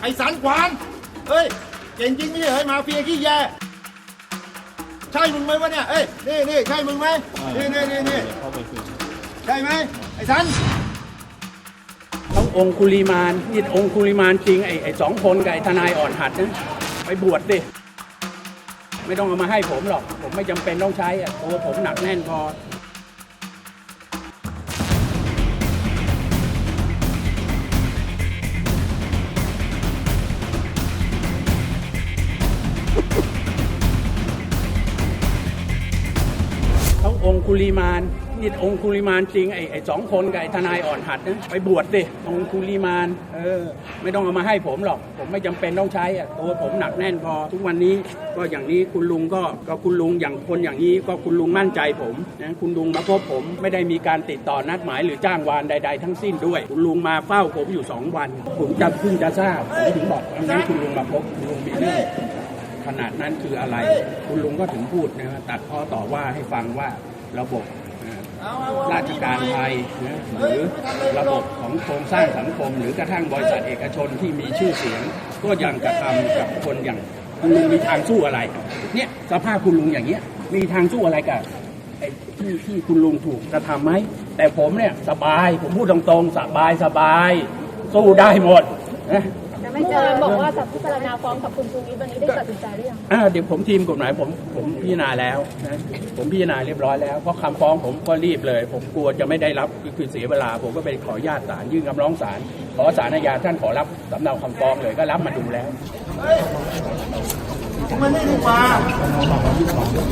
ไอ้สันขวานเฮ้ยเก่งจริงไม่ใช่เฮ้ยมาเฟียขี้แยใช่มึงไหมวะเนี่ยเอ้ยนี่นี่ใช่มึงไหมนี่นี่นี่นี่ใช่ไหมไอ้สันทั้งองคุลิมานนี่องคุลิมานจริงไอ้ไอ้สองคนกับไอ้ทนายอ่อนหัดนะไปบวชดิไม่ต้องเอามาให้ผมหรอก ผมไม่จำเป็นต้องใช้อะตัวผมหนักแน่นพอ องคุลิมานนี่องคุลิมานจริงไอ้ไอ้สองคนกับไอ้ทนายอ่อนหัดนะไปบวชดิองคุลิมานเออไม่ต้องเอามาให้ผมหรอก ผมไม่จำเป็นต้องใช้อะตัวผมหนักแน่นพอ ทุกวันนี้ก็อย่างนี้คุณลุงก็ก็คุณลุงอย่างคนอย่างนี้ก็คุณลุงมั่นใจผมนะคุณลุงมาพบผมไม่ได้มีการติดต่อนัดหมายหรือจ้างวานใด ๆ ทั้งสิ้นด้วย คุณลุงมาเฝ้าผมอยู่สองวันผมจะเพิ่งจะทราบผมถึงบอกวันนี้คุณลุงมาพบคุณลุงมีเรื่องขนาดนั้นคืออะไร คุณลุงก็ถึงพูดนะตัดพ้อต่อว่าให้ฟังว่า ระบบราชการไทยนะหรือระบบของโครงสร้างสังคม หรือกระทั่งบริษัทเอกชนที่มีชื่อเสียง ก็ยังกระทำกับคนอย่างคุณลุงมีทางสู้อะไร เนี่ยสภาพคุณลุงอย่างเงี้ยมีทางสู้อะไรกับที่ที่คุณลุงถูกกระทำไหมแต่ผมเนี่ยสบายผมพูดตรงๆสบายสบาย สู้ได้หมดนะ เมื่อวานบอกว่าจะพิจารณาฟ้องกับคุณชูวิทย์วันนี้ได้ตัดสินใจหรือยังอ่าเดี๋ยวผมทีมกฎหมายผมผมพิจารณาแล้วนะผมพิจารณาเรียบร้อยแล้วเพราะคำฟ้องผมก็รีบเลย ผมกลัวจะไม่ได้รับคือคือเสียเวลา ผมก็ไปขออนุญาตศาลยื่นคำร้องศาลขอศาลอาญาท่านขอรับสำเนาคำฟ้องเลยก็รับมาดูแล้วมันนี่ดีกว่า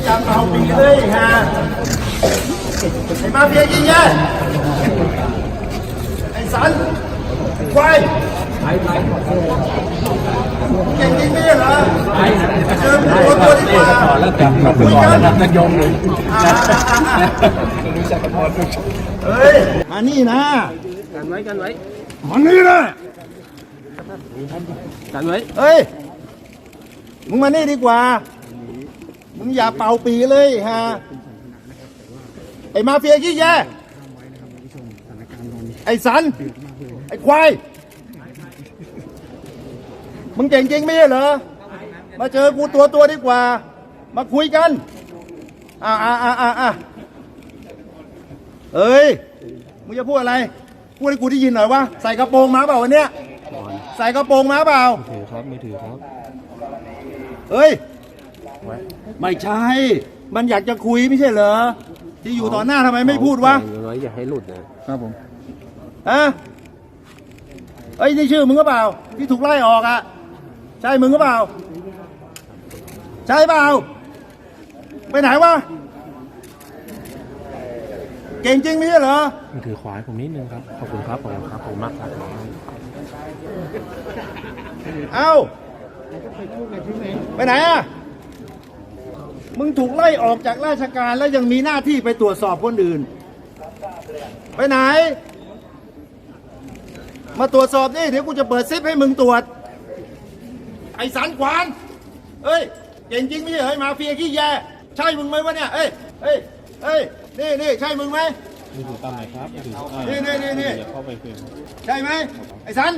จับเอาปีเลยฮะไอ้มาเฟียขี้แยไอ้สันควาย เก่งจริงไม่ใช่เหรอเจอตัวตัวดีกว่าแล้วจับมาก่อนแล้วจะยงเลยเฮ้ย มานี่นะ กันไว้กันไว้มานี่นะกันไว้เฮ้ย มึงมานี่ดีกว่า มึงอย่าเป่าปีเลยฮะ ไอ้มาเฟียขี้แยไอ้สัน ไอ้ควาย มึงเก่งจริงไม่ใช่เหรอ มาเจอกูตัวตัวดีกว่า มาคุยกัน อ่าอ่าอ่าอ่าอ่าเอ้ย มึงจะพูดอะไร พูดให้กูได้ยินหน่อยวะ ใส่กระโปรงมาเปล่าวันเนี้ย ใส่กระโปรงมาเปล่า ถือครับมือถือครับเฮ้ย ไม่ใช่ มันอยากจะคุยไม่ใช่เหรอ ที่อยู่ต่อหน้าทำไมไม่พูดวะอย่างน้อยอย่าให้หลุดนะ ครับผมฮะเอ้ย นี่ชื่อมึงก็เปล่า ที่ถูกไล่ออกอะ ใช่มึงก็เปล่า ใช่เปล่า ไปไหนวะ เก่งจริงไม่ใช่เหรอมือถือขวาให้ผมนิดนึงครับ ขอบคุณครับขอบคุณครับขอบคุณมากครับเอ้า ไปไหนอะมึงถูกไล่ออกจากราชการแล้วยังมีหน้าที่ไปตรวจสอบคนอื่น ไปไหน มาตรวจสอบนี่เดี๋ยวกูจะเปิดซิปให้มึงตรวจ ไอ้สันขวานเอ้ยเก่งจริงไม่ใช่เฮ้ยมาเฟียขี้แยใช่มึงไหมวะเนี่ยเอ้ยเอ้ยเอ้ยนี่นี่ใช่มึงไหมมือถือตามไหนครับมือถือนี่นี่นี่นี่อย่าเข้าไปคุยครับใช่ไหมไอ้สัน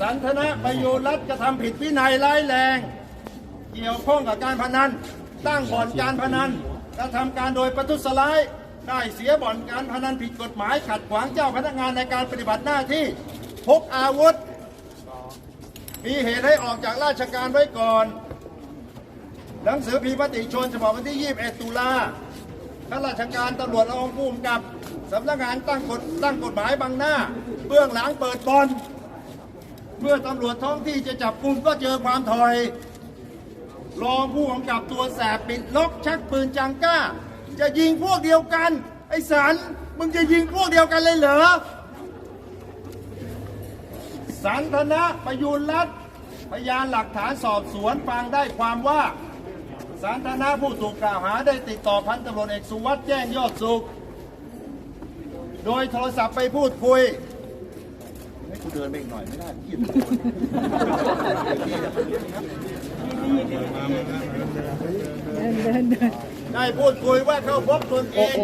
สันทนะประโยชน์รัฐกระทำผิดวินัยร้ายแรง เกี่ยวข้องกับการพนันตั้งบ่อนการพนันกระทำการโดยประทุษร้ายได้เสียบ่อนการพนันผิดกฎหมายขัดขวางเจ้าพนักงานในการปฏิบัติหน้าที่พกอาวุธ มีเหตุให้ออกจากราชการไว้ก่อน หนังสือพิมพ์มติชนฉบับวันที่ 21 ตุลาข้าราชการตำรวจรองผู้กำกับสำนักงานตั้งกฎตั้งกฎหมายบังหน้า เบื้องหลังเปิดบอลเมื่อตำรวจท้องที่จะจับกลุ่มก็เจอความถอย รองผู้กำกับตัวแสบปิดล็อกชักปืนจังก้า จะยิงพวกเดียวกัน ไอ้สันมึงจะยิงพวกเดียวกันเลยเหรอ สันทนะประยูรรัตน์พยานหลักฐานสอบสวนฟังได้ความว่า สันทนะผู้ถูกกล่าวหาได้ติดต่อพันตำรวจเอกสุวัสด์แจ้งยอดสุข โดยโทรศัพท์ไปพูดคุยให้กูเดินไปอีกหน่อยไม่ได้ขี้ได้พูดคุยว่าเข้าพบตนเอง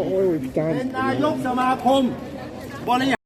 เป็นนายกสมาคมบริ